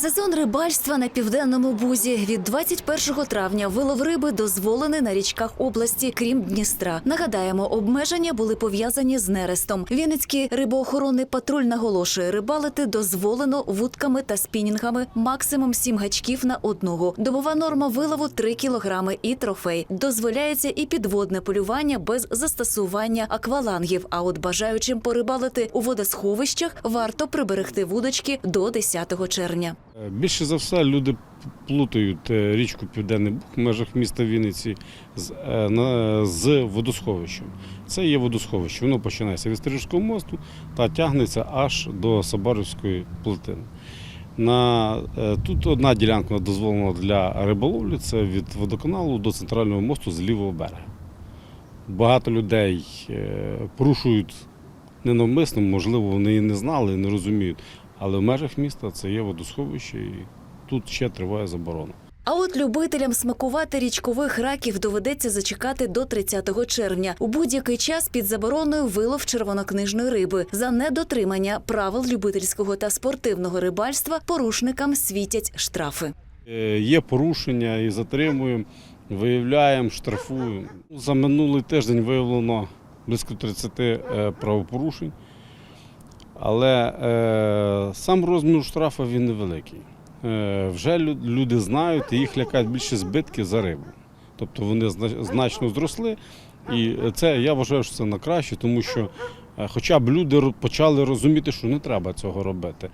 Сезон рибальства на південному бузі від 21 травня вилов риби дозволений на річках області, крім Дністра. Нагадаємо, обмеження були пов'язані з нерестом. Вінницький рибоохоронний патруль наголошує, рибалити дозволено вудками та спінінгами максимум 7 гачків на одного. Добова норма вилову 3 кілограми і трофей. Дозволяється і підводне полювання без застосування аквалангів. А от бажаючим порибалити у водосховищах варто приберегти вудочки до 10 червня. Е, Більше за все люди плутають е, річку Південний Буг в межах міста Вінниці з, е, водосховищем. Це є водосховище. Воно починається від Стрижського мосту та тягнеться аж до Сабарівської плотини. На, тут одна ділянка дозволена для риболовлі це від водоканалу до центрального мосту з лівого берега. Багато людей порушують ненавмисно, можливо, вони і не знали, і не розуміють. Але в межах міста це є водосховище і тут ще триває заборона. А от любителям смакувати річкових раків доведеться зачекати до 30 червня. У будь-який час під забороною вилов червонокнижної риби. За недотримання правил любительського та спортивного рибальства порушникам світять штрафи. Е, Є порушення і затримуємо, виявляємо, штрафуємо. За минулий тиждень виявлено близько 30 е, правопорушень, але е, сам розмір штрафу він невеликий. Е, вже люди знають і їх лякають більше збитки за рибу. Тобто вони значно зросли. І це я вважаю, що це на краще, тому що е, хоча б люди почали розуміти, що не треба цього робити.